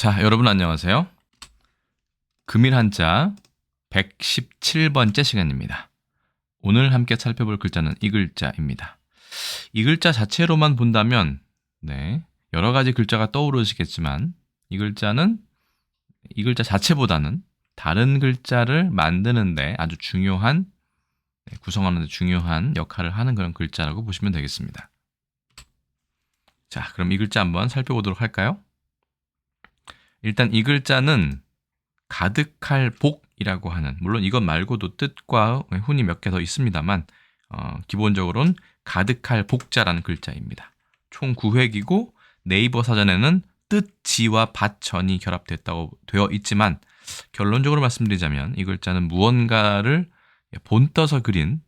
자, 여러분 안녕하세요. 금일 한자 117번째 시간입니다. 오늘 함께 살펴볼 글자는 이 글자입니다. 이 글자 자체로만 본다면 네, 여러 가지 글자가 떠오르시겠지만 이 글자는 이 글자 자체보다는 다른 글자를 만드는데 아주 중요한 네, 구성하는 데 중요한 역할을 하는 그런 글자라고 보시면 되겠습니다. 자, 그럼 이 글자 한번 살펴보도록 할까요? 일단 이 글자는 가득할 복이라고 하는 물론 이것 말고도 뜻과 훈이 몇 개 더 있습니다만 어, 기본적으로는 가득할 복자라는 글자입니다. 총 9획이고 네이버 사전에는 뜻, 지와 밭, 전이 결합됐다고 되어 있지만 결론적으로 말씀드리자면 이 글자는 무언가를 본떠서 그린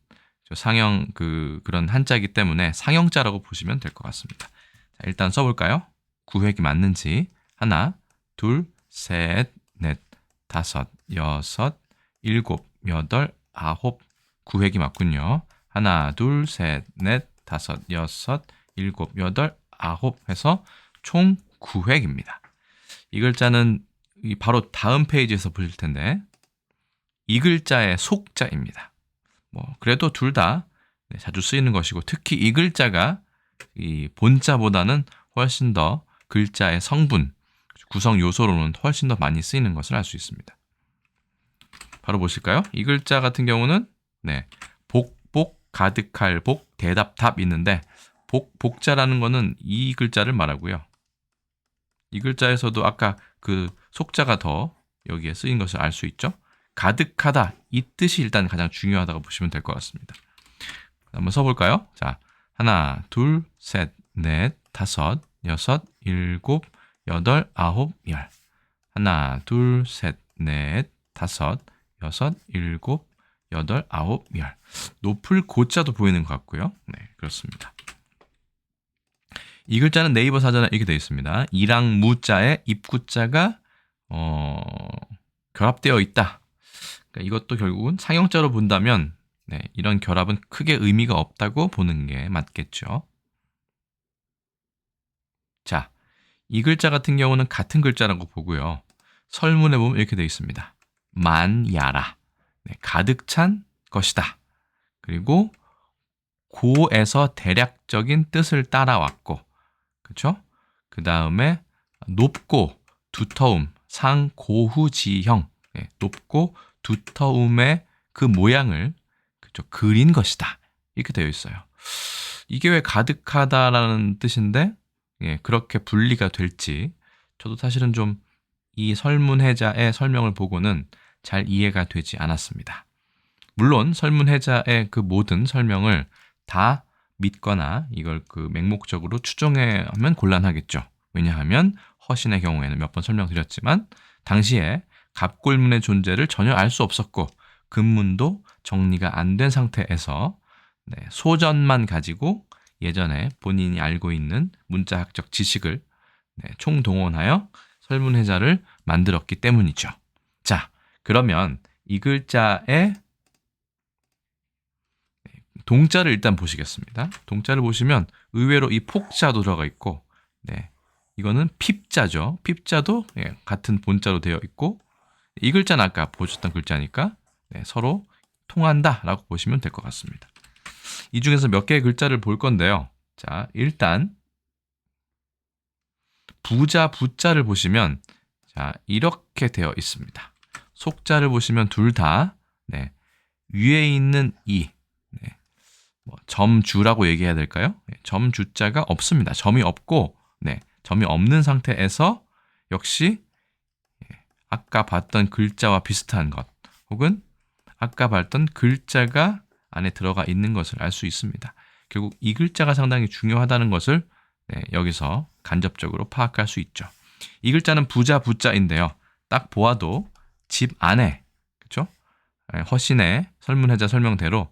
상형 그 그런 한자이기 때문에 상형자라고 보시면 될 것 같습니다. 자, 일단 써볼까요? 9획이 맞는지 하나, 둘, 셋, 넷, 다섯, 여섯, 일곱, 여덟, 아홉, 구획이 맞군요. 하나, 둘, 셋, 넷, 다섯, 여섯, 일곱, 여덟, 아홉 해서 총 9획입니다. 이 글자는 바로 다음 페이지에서 보실 텐데 이 글자의 속자입니다. 뭐 그래도 둘다 네, 자주 쓰이는 것이고 특히 이 글자가 이 본자보다는 훨씬 더 글자의 성분 구성 요소로는 훨씬 더 많이 쓰이는 것을 알 수 있습니다. 바로 보실까요? 이 글자 같은 경우는 네, 복, 복, 가득할 복, 대답, 답 있는데 복, 복자라는 거는 이 글자를 말하고요. 이 글자에서도 아까 그 속자가 더 여기에 쓰인 것을 알 수 있죠. 가득하다 이 뜻이 일단 가장 중요하다고 보시면 될 것 같습니다. 한번 써볼까요? 자, 하나, 둘, 셋, 넷, 다섯, 여섯, 일곱, 여덟, 아홉, 열. 하나, 둘, 셋, 넷, 다섯, 여섯, 일곱, 여덟, 아홉, 열. 높을 고자도 보이는 것 같고요. 네, 그렇습니다. 이 글자는 네이버 사전에 이렇게 되어 있습니다. 이랑 무자에 입구자가 어, 결합되어 있다. 그러니까 이것도 결국은 상형자로 본다면 네, 이런 결합은 크게 의미가 없다고 보는 게 맞겠죠. 자, 이 글자 같은 경우는 같은 글자라고 보고요. 설문에 보면 이렇게 되어 있습니다. 만야라. 네, 가득 찬 것이다. 그리고 고에서 대략적인 뜻을 따라왔고, 그렇죠? 그 다음에 높고 두터움, 상고후지형, 네, 높고 두터움의 그 모양을 그렇죠? 그린 것이다. 이렇게 되어 있어요. 이게 왜 가득하다라는 뜻인데 예, 그렇게 분리가 될지 저도 사실은 좀 이 설문해자의 설명을 보고는 잘 이해가 되지 않았습니다. 물론 설문해자의 그 모든 설명을 다 믿거나 이걸 그 맹목적으로 추정하면 곤란하겠죠. 왜냐하면 허신의 경우에는 몇 번 설명드렸지만 당시에 갑골문의 존재를 전혀 알 수 없었고 근문도 정리가 안 된 상태에서 네, 소전만 가지고 예전에 본인이 알고 있는 문자학적 지식을 네, 총동원하여 설문회자를 만들었기 때문이죠. 자, 그러면 이 글자의 네, 동자를 일단 보시겠습니다. 동자를 보시면 의외로 이 폭자도 들어가 있고, 네, 이거는 핍자죠. 핍자도 예, 같은 본자로 되어 있고, 이 글자는 아까 보셨던 글자니까 네, 서로 통한다라고 보시면 될 것 같습니다. 이 중에서 몇 개의 글자를 볼 건데요. 자, 일단 부자 부자를 보시면 자, 이렇게 되어 있습니다. 속자를 보시면 둘다 네, 위에 있는 이 네, 뭐 점주라고 얘기해야 될까요? 네, 점주자가 없습니다. 점이 없고 네, 점이 없는 상태에서 역시 예, 아까 봤던 글자와 비슷한 것 혹은 아까 봤던 글자가 안에 들어가 있는 것을 알 수 있습니다. 결국 이 글자가 상당히 중요하다는 것을 네, 여기서 간접적으로 파악할 수 있죠. 이 글자는 부자 부자인데요. 딱 보아도 집 안에 그렇죠? 허신의 설문해자 설명대로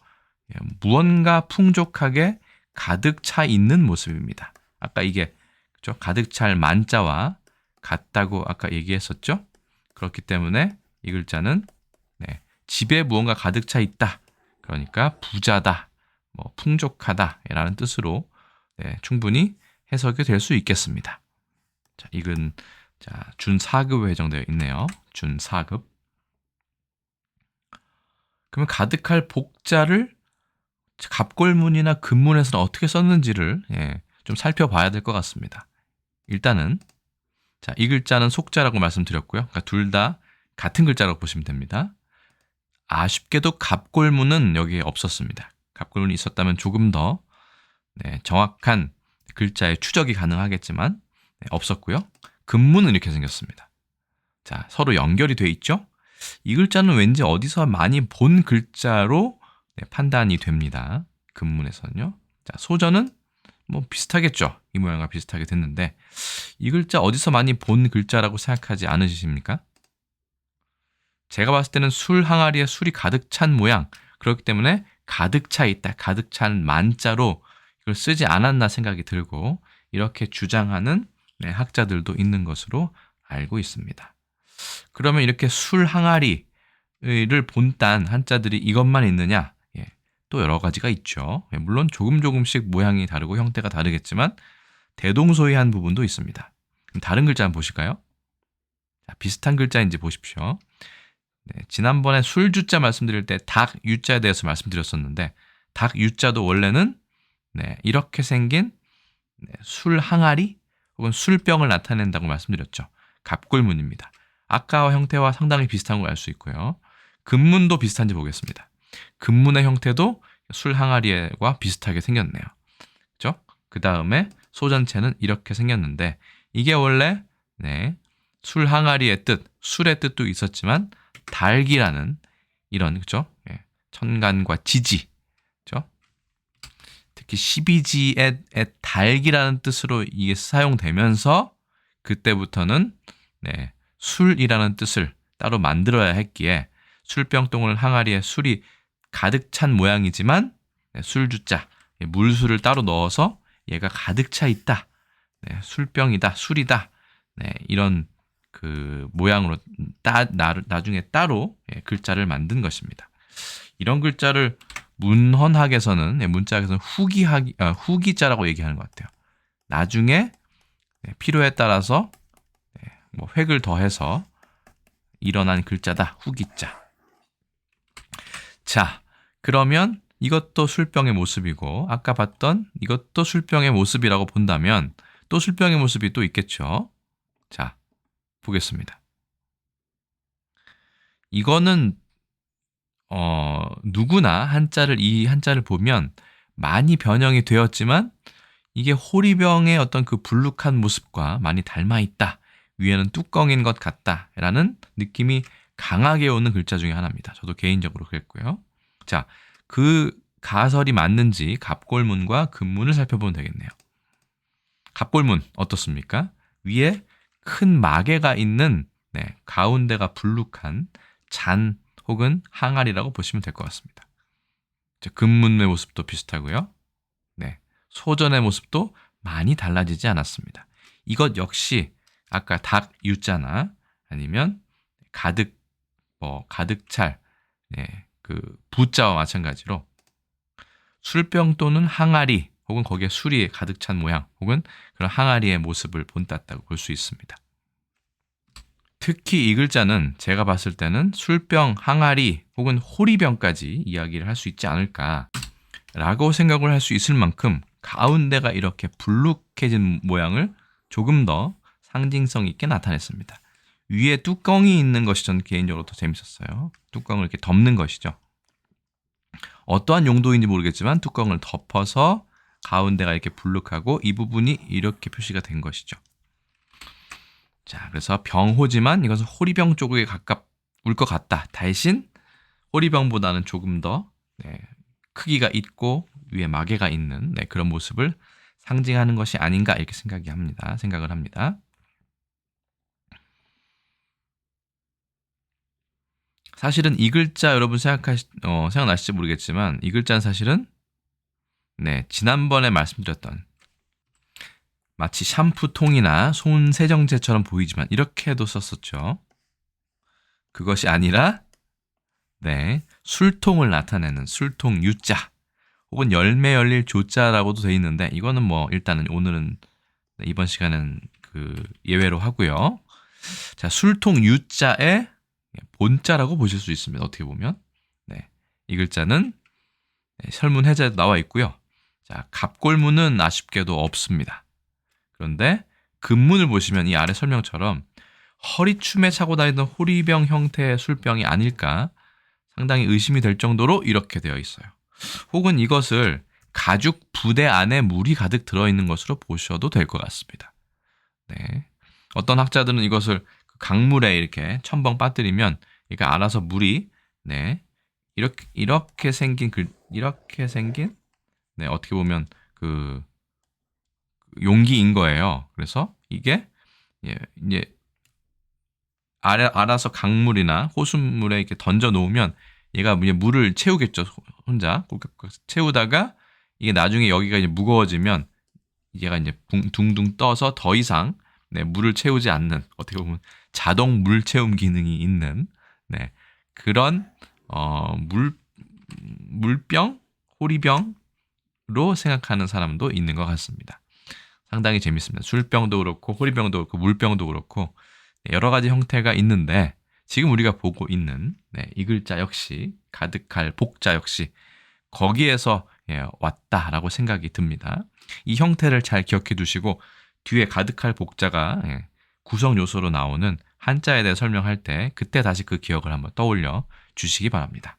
예, 무언가 풍족하게 가득 차 있는 모습입니다. 아까 이게 그렇죠? 가득 찰 만자와 같다고 아까 얘기했었죠. 그렇기 때문에 이 글자는 네, 집에 무언가 가득 차 있다. 그러니까 부자다, 뭐 풍족하다라는 뜻으로 네, 충분히 해석이 될 수 있겠습니다. 자, 이건 자, 준 4급에 배정되어 있네요. 준 4급. 그러면 가득할 복자를 갑골문이나 금문에서는 어떻게 썼는지를 예, 좀 살펴봐야 될 것 같습니다. 일단은 자, 이 글자는 속자라고 말씀드렸고요. 그러니까 둘 다 같은 글자라고 보시면 됩니다. 아쉽게도 갑골문은 여기에 없었습니다. 갑골문이 있었다면 조금 더 네, 정확한 글자의 추적이 가능하겠지만 네, 없었고요. 금문은 이렇게 생겼습니다. 자, 서로 연결이 돼 있죠? 이 글자는 왠지 어디서 많이 본 글자로 네, 판단이 됩니다. 금문에서는요. 자, 소전은 뭐 비슷하겠죠. 이 모양과 비슷하게 됐는데 이 글자 어디서 많이 본 글자라고 생각하지 않으십니까? 제가 봤을 때는 술 항아리에 술이 가득 찬 모양 그렇기 때문에 가득 차 있다 가득 찬 만자로 이걸 쓰지 않았나 생각이 들고 이렇게 주장하는 네, 학자들도 있는 것으로 알고 있습니다. 그러면 이렇게 술 항아리를 본딴 한자들이 이것만 있느냐? 예, 또 여러 가지가 있죠. 예, 물론 조금 조금씩 모양이 다르고 형태가 다르겠지만 대동소이한 부분도 있습니다. 다른 글자 한번 보실까요? 자, 비슷한 글자인지 보십시오. 네, 지난번에 술주자 말씀드릴 때 닭 유자에 대해서 말씀드렸었는데 닭 유자도 원래는 네, 이렇게 생긴 네, 술 항아리 혹은 술병을 나타낸다고 말씀드렸죠. 갑골문입니다. 아까와 형태와 상당히 비슷한 걸 알 수 있고요. 금문도 비슷한지 보겠습니다. 금문의 형태도 술 항아리와 비슷하게 생겼네요. 그죠? 그 다음에 소 전체는 이렇게 생겼는데 이게 원래 네, 술 항아리의 뜻, 술의 뜻도 있었지만 달기라는 이런 그죠? 예, 천간과 지지, 그죠? 특히 12지의 달기라는 뜻으로 이게 사용되면서 그때부터는 네, 술이라는 뜻을 따로 만들어야 했기에 술병동을 항아리에 술이 가득 찬 모양이지만 네, 술주자 물술을 따로 넣어서 얘가 가득 차 있다. 네, 술병이다, 술이다. 네, 이런 그 모양으로 따, 나, 나중에 따로 예, 글자를 만든 것입니다. 이런 글자를 문헌학에서는 네, 문자학에서는 후기학 아, 후기자라고 얘기하는 것 같아요. 나중에 네, 필요에 따라서 네, 뭐 획을 더해서 일어난 글자다 후기자. 자, 그러면 이것도 술병의 모습이고 아까 봤던 이것도 술병의 모습이라고 본다면 또 술병의 모습이 또 있겠죠. 자, 보겠습니다. 이거는 어, 누구나 한자를 이 한자를 보면 많이 변형이 되었지만 이게 호리병의 어떤 그 불룩한 모습과 많이 닮아 있다. 위에는 뚜껑인 것 같다 라는 느낌이 강하게 오는 글자 중에 하나입니다. 저도 개인적으로 그랬고요. 자, 그 가설이 맞는지 갑골문과 금문을 살펴보면 되겠네요. 갑골문 어떻습니까? 위에 큰 마개가 있는 네, 가운데가 불룩한 잔 혹은 항아리라고 보시면 될 것 같습니다. 금문의 모습도 비슷하고요. 네, 소전의 모습도 많이 달라지지 않았습니다. 이것 역시 아까 닭 유자나 아니면 가득 뭐 가득 찰 네, 그 부자와 마찬가지로 술병 또는 항아리 혹은 거기에 술이 가득 찬 모양 혹은 그런 항아리의 모습을 본땄다고 볼 수 있습니다. 특히 이 글자는 제가 봤을 때는 술병, 항아리 혹은 호리병까지 이야기를 할 수 있지 않을까라고 생각을 할 수 있을 만큼 가운데가 이렇게 불룩해진 모양을 조금 더 상징성 있게 나타냈습니다. 위에 뚜껑이 있는 것이 저는 개인적으로 더 재밌었어요. 뚜껑을 이렇게 덮는 것이죠. 어떠한 용도인지 모르겠지만 뚜껑을 덮어서 가운데가 이렇게 불룩하고 이 부분이 이렇게 표시가 된 것이죠. 자, 그래서 병호지만 이것은 호리병 쪽에 가깝을 것 같다. 대신 호리병보다는 조금 더 네, 크기가 있고 위에 마개가 있는 네, 그런 모습을 상징하는 것이 아닌가 이렇게 생각이 합니다. 생각을 합니다. 사실은 이 글자 여러분 생각하시 어, 생각나실지 모르겠지만 이 글자는 사실은 네, 지난번에 말씀드렸던 마치 샴푸통이나 손 세정제처럼 보이지만 이렇게도 썼었죠. 그것이 아니라 네, 술통을 나타내는 술통 유자 혹은 열매 열릴 조자라고도 돼 있는데 이거는 뭐 일단은 오늘은 네, 이번 시간은 그 예외로 하고요. 자, 술통 유자의 본자라고 보실 수 있습니다. 어떻게 보면. 네. 이 글자는 네, 설문 해제도 나와 있고요. 자, 갑골문은 아쉽게도 없습니다. 그런데 근문을 보시면 이 아래 설명처럼 허리춤에 차고 다니던 호리병 형태의 술병이 아닐까 상당히 의심이 될 정도로 이렇게 되어 있어요. 혹은 이것을 가죽 부대 안에 물이 가득 들어있는 것으로 보셔도 될 것 같습니다. 네. 어떤 학자들은 이것을 그 강물에 이렇게 첨벙 빠뜨리면 이게 알아서 물이 네 이렇게 이렇게 생긴 글 이렇게 생긴 네 어떻게 보면 그 용기인 거예요. 그래서 이게 예, 이제 알아, 알아서 강물이나 호수물에 이렇게 던져 놓으면 얘가 이제 물을 채우겠죠 혼자 채우다가 이게 나중에 여기가 이제 무거워지면 얘가 이제 둥둥 떠서 더 이상 네, 물을 채우지 않는 어떻게 보면 자동 물 채움 기능이 있는 네, 그런 어, 물 물병 호리병으 로 생각하는 사람도 있는 것 같습니다. 상당히 재밌습니다. 술병도 그렇고 호리병도 그렇고 물병도 그렇고 네, 여러 가지 형태가 있는데 지금 우리가 보고 있는 네, 이 글자 역시 가득할 복자 역시 거기에서 예, 왔다라고 생각이 듭니다. 이 형태를 잘 기억해 두시고 뒤에 가득할 복자가 예, 구성 요소로 나오는 한자에 대해 설명할 때 그때 다시 그 기억을 한번 떠올려 주시기 바랍니다.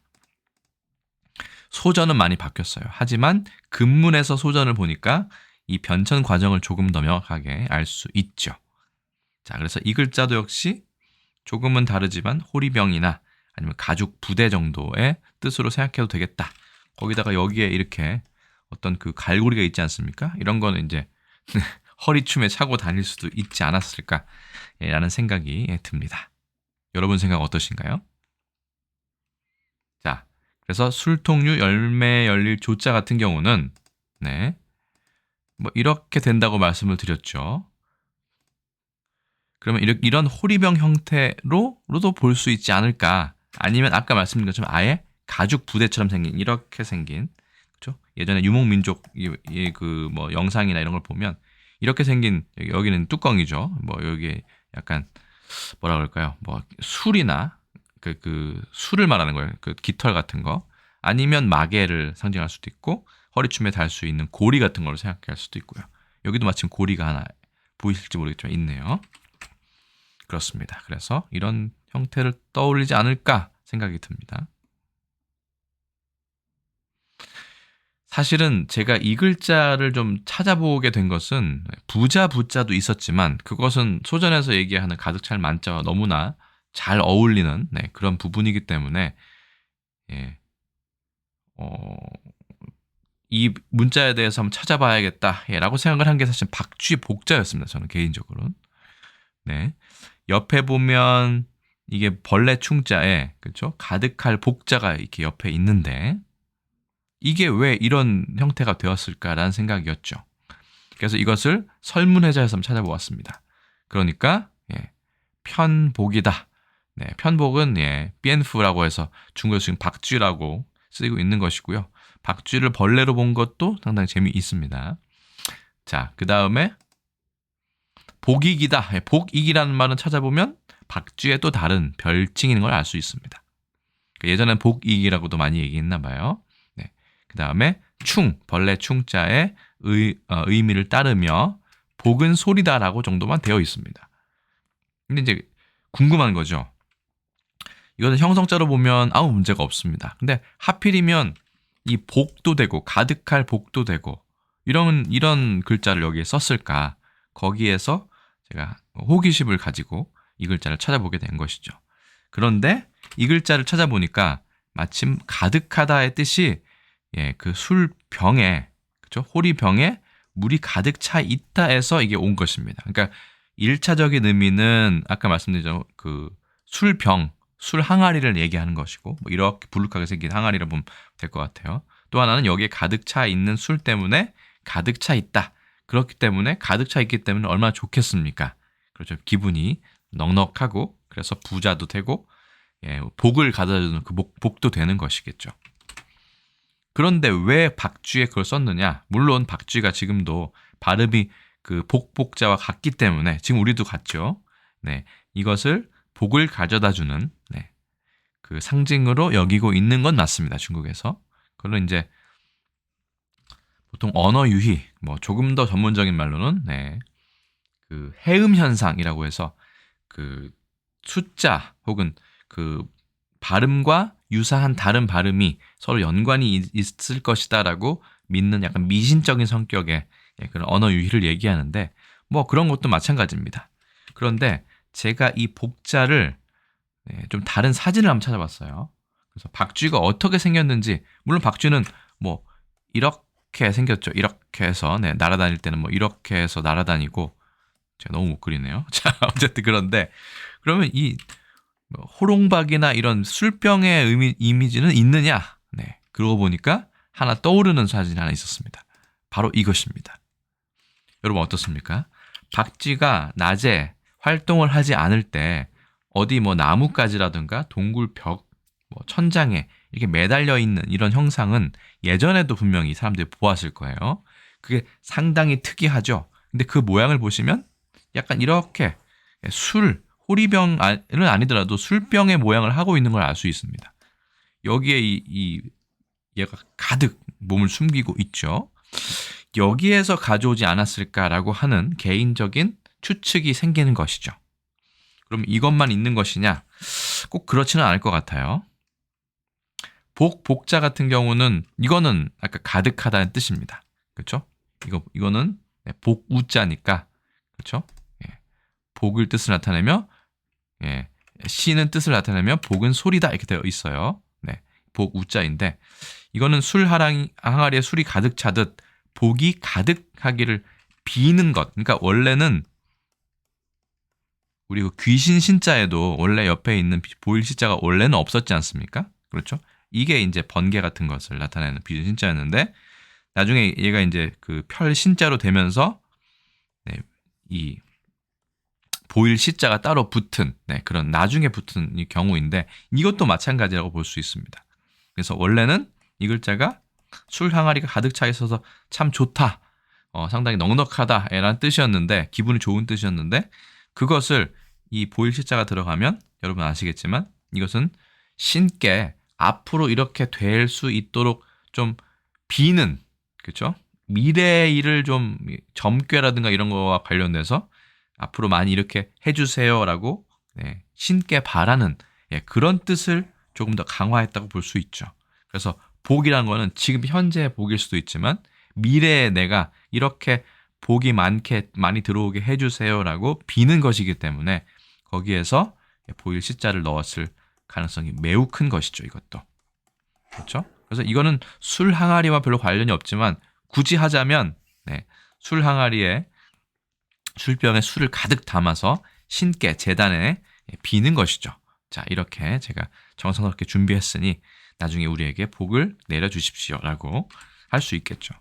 소전은 많이 바뀌었어요. 하지만 근문에서 소전을 보니까 이 변천 과정을 조금 더 명확하게 알 수 있죠. 자, 그래서 이 글자도 역시 조금은 다르지만 호리병이나 아니면 가죽 부대 정도의 뜻으로 생각해도 되겠다. 거기다가 여기에 이렇게 어떤 그 갈고리가 있지 않습니까? 이런 거는 이제 허리춤에 차고 다닐 수도 있지 않았을까? 라는 생각이 듭니다. 여러분 생각 어떠신가요? 자, 그래서 술통류 열매 열릴 조자 같은 경우는 네. 뭐 이렇게 된다고 말씀을 드렸죠. 그러면 이런 호리병 형태로도 볼 수 있지 않을까? 아니면 아까 말씀드린 것처럼 아예 가죽 부대처럼 생긴 이렇게 생긴 그렇죠? 예전에 유목 민족 그뭐 영상이나 이런 걸 보면 이렇게 생긴 여기는 뚜껑이죠. 뭐 여기 약간 뭐라 그럴까요? 뭐 술이나 그, 그 술을 말하는 거예요. 그 깃털 같은 거 아니면 마개를 상징할 수도 있고 허리춤에 달 수 있는 고리 같은 걸로 생각할 수도 있고요. 여기도 마침 고리가 하나 보이실지 모르겠지만 있네요. 그렇습니다. 그래서 이런 형태를 떠올리지 않을까 생각이 듭니다. 사실은 제가 이 글자를 좀 찾아보게 된 것은 부자 부자도 있었지만 그것은 소전에서 얘기하는 가득 찰 만자와 너무나 잘 어울리는 네, 그런 부분이기 때문에 예, 어, 이 문자에 대해서 한번 찾아봐야겠다라고 생각을 한 게 사실 박쥐 복자였습니다. 저는 개인적으로. 네. 옆에 보면 이게 벌레 충자에 그렇죠? 가득할 복자가 이렇게 옆에 있는데 이게 왜 이런 형태가 되었을까라는 생각이었죠. 그래서 이것을 설문회자에서 한번 찾아보았습니다. 그러니까 예, 편복이다. 네, 편복은 예, 비엔프라고 해서 중국에서 지금 박쥐라고 쓰이고 있는 것이고요. 박쥐를 벌레로 본 것도 상당히 재미있습니다. 자, 그 다음에 복익이다. 예, 복익이라는 말은 찾아보면 박쥐의 또 다른 별칭인 걸 알 수 있습니다. 그 예전엔 복익이라고도 많이 얘기했나 봐요. 네. 그 다음에 충, 벌레 충자의 의, 어, 의미를 따르며 복은 소리다라고 정도만 되어 있습니다. 근데 이제 궁금한 거죠. 이거는 형성자로 보면 아무 문제가 없습니다. 근데 하필이면 이 복도 되고 가득할 복도 되고 이런 이런 글자를 여기에 썼을까? 거기에서 제가 호기심을 가지고 이 글자를 찾아보게 된 것이죠. 그런데 이 글자를 찾아보니까 마침 가득하다의 뜻이 예, 그 술병에 그죠? 호리병에 물이 가득 차 있다에서 이게 온 것입니다. 그러니까 1차적인 의미는 아까 말씀드린 그 술병, 술 항아리를 얘기하는 것이고 뭐 이렇게 불룩하게 생긴 항아리라 보면 될 것 같아요. 또 하나는 여기에 가득 차 있는 술 때문에 가득 차 있다. 그렇기 때문에 가득 차 있기 때문에 얼마나 좋겠습니까? 그렇죠. 기분이 넉넉하고 그래서 부자도 되고 예, 복을 가져다주는 그 복, 복도 되는 것이겠죠. 그런데 왜 박쥐에 그걸 썼느냐? 물론 박쥐가 지금도 발음이 그 복복자와 같기 때문에 지금 우리도 같죠. 네, 이것을 복을 가져다 주는 네, 그 상징으로 여기고 있는 건 맞습니다. 중국에서. 그걸로 이제 보통 언어 유희, 뭐 조금 더 전문적인 말로는 네, 그 해음 현상이라고 해서 그 숫자 혹은 그 발음과 유사한 다른 발음이 서로 연관이 있- 있을 것이다라고 믿는 약간 미신적인 성격의 예, 그런 언어 유희를 얘기하는데 뭐 그런 것도 마찬가지입니다. 그런데 제가 이 복자를 네, 좀 다른 사진을 한번 찾아봤어요. 그래서 박쥐가 어떻게 생겼는지 물론 박쥐는 뭐 이렇게 생겼죠. 이렇게 해서 네, 날아다닐 때는 뭐 이렇게 해서 날아다니고 제가 너무 못 그리네요. 자 어쨌든 그런데 그러면 이뭐 호롱박이나 이런 술병의 의미, 이미지는 있느냐? 네. 그러고 보니까 하나 떠오르는 사진이 하나 있었습니다. 바로 이것입니다. 여러분 어떻습니까? 박쥐가 낮에 활동을 하지 않을 때 어디 뭐 나뭇가지라든가 동굴 벽, 뭐 천장에 이렇게 매달려 있는 이런 형상은 예전에도 분명히 사람들이 보았을 거예요. 그게 상당히 특이하죠. 근데 그 모양을 보시면 약간 이렇게 술, 호리병은 아니더라도 술병의 모양을 하고 있는 걸 알 수 있습니다. 여기에 이, 이 얘가 가득 몸을 숨기고 있죠. 여기에서 가져오지 않았을까라고 하는 개인적인 추측이 생기는 것이죠. 그럼 이것만 있는 것이냐? 꼭 그렇지는 않을 것 같아요. 복, 복자 같은 경우는 이거는 아까 가득하다는 뜻입니다. 그렇죠? 이거 이거는 네, 복우자니까 그렇죠? 예. 복을 뜻을 나타내며 예. 시는 뜻을 나타내며 복은 소리다 이렇게 되어 있어요. 네. 복 우자인데 이거는 술 하랑 항아리에 술이 가득 차듯 복이 가득하기를 비는 것. 그러니까 원래는 우리 그 귀신 신자에도 원래 옆에 있는 보일 시자가 원래는 없었지 않습니까? 그렇죠? 이게 이제 번개 같은 것을 나타내는 비신 신자였는데 나중에 얘가 이제 그 펼 신자로 되면서 네, 이 보일 시자가 따로 붙은 네, 그런 나중에 붙은 이 경우인데 이것도 마찬가지라고 볼 수 있습니다. 그래서 원래는 이 글자가 술 항아리가 가득 차 있어서 참 좋다. 어, 상당히 넉넉하다 라는 뜻이었는데 기분이 좋은 뜻이었는데 그것을 이 보일 시자가 들어가면 여러분 아시겠지만 이것은 신께 앞으로 이렇게 될 수 있도록 좀 비는 그렇죠? 미래의 일을 좀 점괘라든가 이런 거와 관련돼서 앞으로 많이 이렇게 해주세요라고 네, 신께 바라는 예, 그런 뜻을 조금 더 강화했다고 볼 수 있죠. 그래서 복이란 거는 지금 현재의 복일 수도 있지만 미래에 내가 이렇게 복이 많게 많이 들어오게 해주세요라고 비는 것이기 때문에 거기에서 보일 시자를 넣었을 가능성이 매우 큰 것이죠. 이것도 그렇죠. 그래서 이거는 술 항아리와 별로 관련이 없지만 굳이 하자면 네, 술 항아리에 술병에 술을 가득 담아서 신께 재단에 비는 것이죠. 자 이렇게 제가 정성스럽게 준비했으니 나중에 우리에게 복을 내려 주십시오라고 할 수 있겠죠.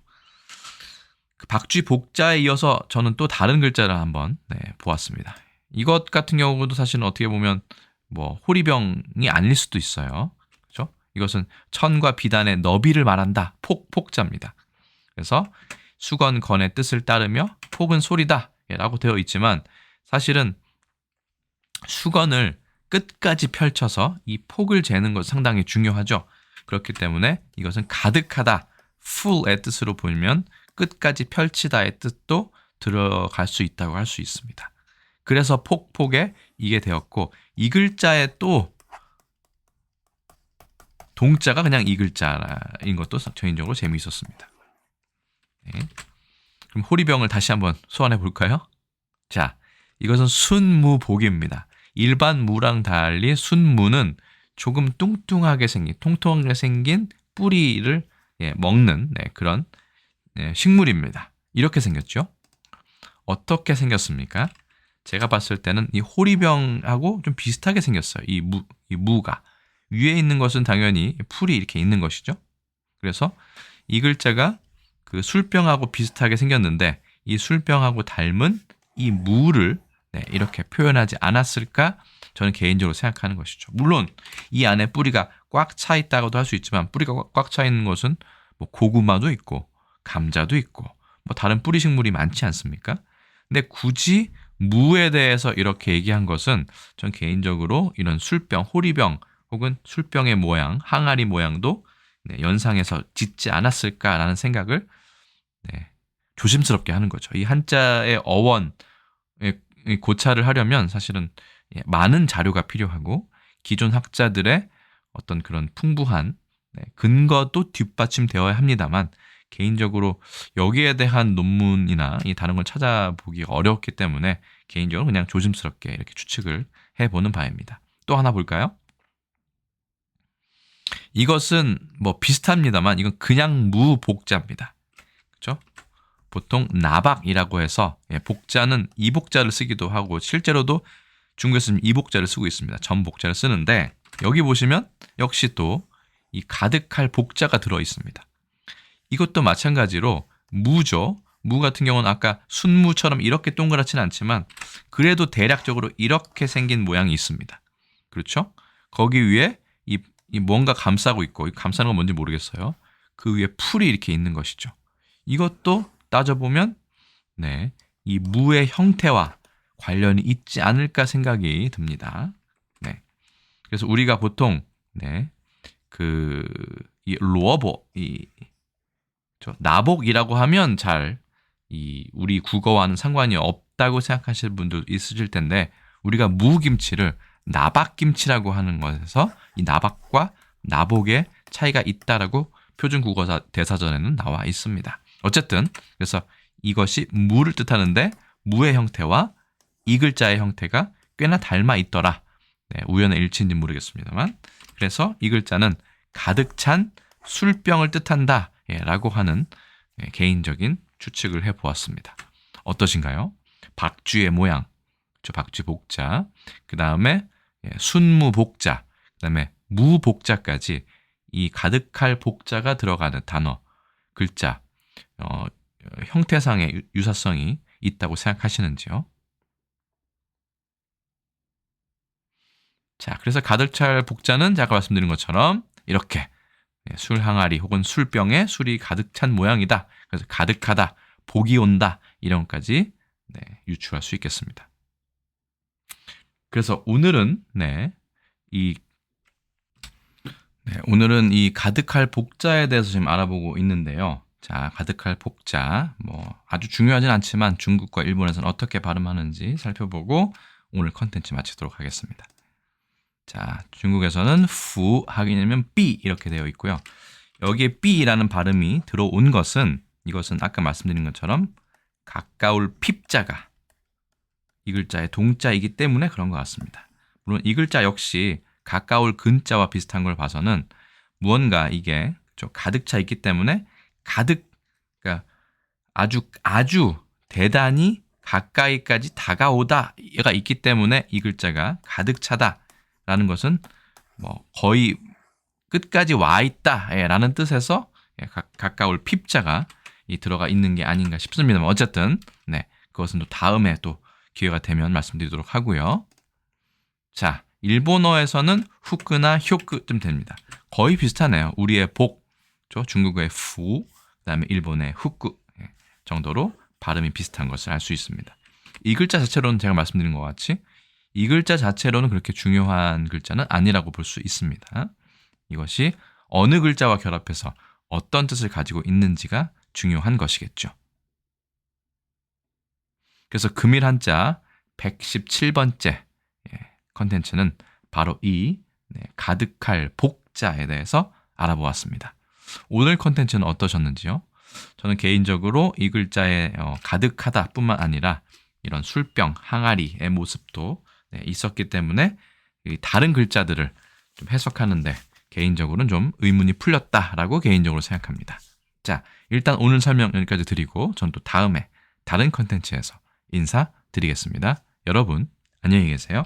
그 박쥐 복자에 이어서 저는 또 다른 글자를 한번 네, 보았습니다. 이것 같은 경우도 사실은 어떻게 보면 뭐 호리병이 아닐 수도 있어요. 그렇죠? 이것은 천과 비단의 너비를 말한다. 폭 폭자입니다. 그래서 수건 건의 뜻을 따르며 폭은 소리다라고 되어 있지만 사실은 수건을 끝까지 펼쳐서 이 폭을 재는 것 상당히 중요하죠. 그렇기 때문에 이것은 가득하다, full의 뜻으로 보면 끝까지 펼치다의 뜻도 들어갈 수 있다고 할 수 있습니다. 그래서 폭폭에 이게 되었고 이 글자에 또 동자가 그냥 이 글자인 것도 개인적으로 재미있었습니다. 네. 그럼 호리병을 다시 한번 소환해 볼까요? 자, 이것은 순무복입니다. 일반 무랑 달리 순무는 조금 뚱뚱하게 생긴, 통통하게 생긴 뿌리를 예, 먹는 네, 그런 예, 식물입니다. 이렇게 생겼죠. 어떻게 생겼습니까? 제가 봤을 때는 이 호리병하고 좀 비슷하게 생겼어요. 이 무, 이 무가. 위에 있는 것은 당연히 풀이 이렇게 있는 것이죠. 그래서 이 글자가 그 술병하고 비슷하게 생겼는데 이 술병하고 닮은 이 무를 네, 이렇게 표현하지 않았을까? 저는 개인적으로 생각하는 것이죠. 물론 이 안에 뿌리가 꽉 차 있다고도 할 수 있지만 뿌리가 꽉 차 있는 것은 뭐 고구마도 있고 감자도 있고 뭐 다른 뿌리 식물이 많지 않습니까? 근데 굳이 무에 대해서 이렇게 얘기한 것은 전 개인적으로 이런 술병, 호리병 혹은 술병의 모양, 항아리 모양도 네, 연상해서 짓지 않았을까라는 생각을 네, 조심스럽게 하는 거죠. 이 한자의 어원 고찰을 하려면 사실은 예, 많은 자료가 필요하고 기존 학자들의 어떤 그런 풍부한 네, 근거도 뒷받침되어야 합니다만 개인적으로 여기에 대한 논문이나 이 다른 걸 찾아보기가 어렵기 때문에 개인적으로 그냥 조심스럽게 이렇게 추측을 해보는 바입니다. 또 하나 볼까요? 이것은 뭐 비슷합니다만 이건 그냥 무복자입니다. 그렇죠? 보통 나박이라고 해서 예, 복자는 이복자를 쓰기도 하고 실제로도 중국에서는 이복자를 쓰고 있습니다. 전복자를 쓰는데 여기 보시면 역시 또 이 가득할 복자가 들어 있습니다. 이것도 마찬가지로 무죠. 무 같은 경우는 아까 순무처럼 이렇게 동그랗지는 않지만 그래도 대략적으로 이렇게 생긴 모양이 있습니다. 그렇죠? 거기 위에 이, 이 뭔가 감싸고 있고 감싸는 건 뭔지 모르겠어요. 그 위에 풀이 이렇게 있는 것이죠. 이것도 따져보면 네, 이 무의 형태와 관련이 있지 않을까 생각이 듭니다. 네. 그래서 우리가 보통 네, 그이 로어보 이 나복이라고 하면 잘 이 우리 국어와는 상관이 없다고 생각하실 분도 있으실 텐데 우리가 무김치를 나박김치라고 하는 것에서 이 나박과 나복의 차이가 있다라고 표준 국어 대사전에는 나와 있습니다. 어쨌든 그래서 이것이 무를 뜻하는데 무의 형태와 이 글자의 형태가 꽤나 닮아 있더라. 네, 우연의 일치인지 모르겠습니다만 그래서 이 글자는 가득 찬 술병을 뜻한다. 예, 라고 하는 예, 개인적인 추측을 해 보았습니다. 어떠신가요? 박쥐의 모양, 저 박쥐 복자, 그 다음에 예, 순무 복자, 그 다음에 무 복자까지 이 가득할 복자가 들어가는 단어, 글자, 어, 형태상의 유사성이 있다고 생각하시는지요? 자, 그래서 가득 찰 복자는 제가 말씀드린 것처럼 이렇게 네, 술 항아리 혹은 술병에 술이 가득 찬 모양이다. 그래서 가득하다, 복이 온다 이런 것까지 네, 유추할 수 있겠습니다. 그래서 오늘은 네, 이 네, 오늘은 이 가득할 복자에 대해서 지금 알아보고 있는데요. 자, 가득할 복자 뭐 아주 중요하진 않지만 중국과 일본에서는 어떻게 발음하는지 살펴보고 오늘 컨텐츠 마치도록 하겠습니다. 자, 중국에서는 후 하기 되면 삐 이렇게 되어 있고요. 여기에 삐라는 발음이 들어온 것은 이것은 아까 말씀드린 것처럼 가까울 핍자가 이 글자의 동자이기 때문에 그런 것 같습니다. 물론 이 글자 역시 가까울 근자와 비슷한 걸 봐서는 무언가 이게 좀 가득 차 있기 때문에 가득 그러니까 아주 아주 대단히 가까이까지 다가오다 얘가 있기 때문에 이 글자가 가득 차다 라는 것은 뭐 거의 끝까지 와 있다 라는 뜻에서 예, 가까울 핍자가 들어가 있는 게 아닌가 싶습니다만 어쨌든 네 그것은 또 다음에 또 기회가 되면 말씀드리도록 하고요. 자 일본어에서는 후크나 효크쯤 됩니다. 거의 비슷하네요. 우리의 복, 중국어의 후, 그다음에 일본의 후크 예, 정도로 발음이 비슷한 것을 알 수 있습니다. 이 글자 자체로는 제가 말씀드린 것 같이 이 글자 자체로는 그렇게 중요한 글자는 아니라고 볼 수 있습니다. 이것이 어느 글자와 결합해서 어떤 뜻을 가지고 있는지가 중요한 것이겠죠. 그래서 금일 한자 117번째 예, 컨텐츠는 바로 이 네, 가득할 복자에 대해서 알아보았습니다. 오늘 컨텐츠는 어떠셨는지요? 저는 개인적으로 이 글자에 어, 가득하다 뿐만 아니라 이런 술병, 항아리의 모습도 네, 있었기 때문에 다른 글자들을 좀 해석하는데 개인적으로는 좀 의문이 풀렸다라고 개인적으로 생각합니다. 자, 일단 오늘 설명 여기까지 드리고 전 또 다음에 다른 컨텐츠에서 인사드리겠습니다. 여러분, 안녕히 계세요.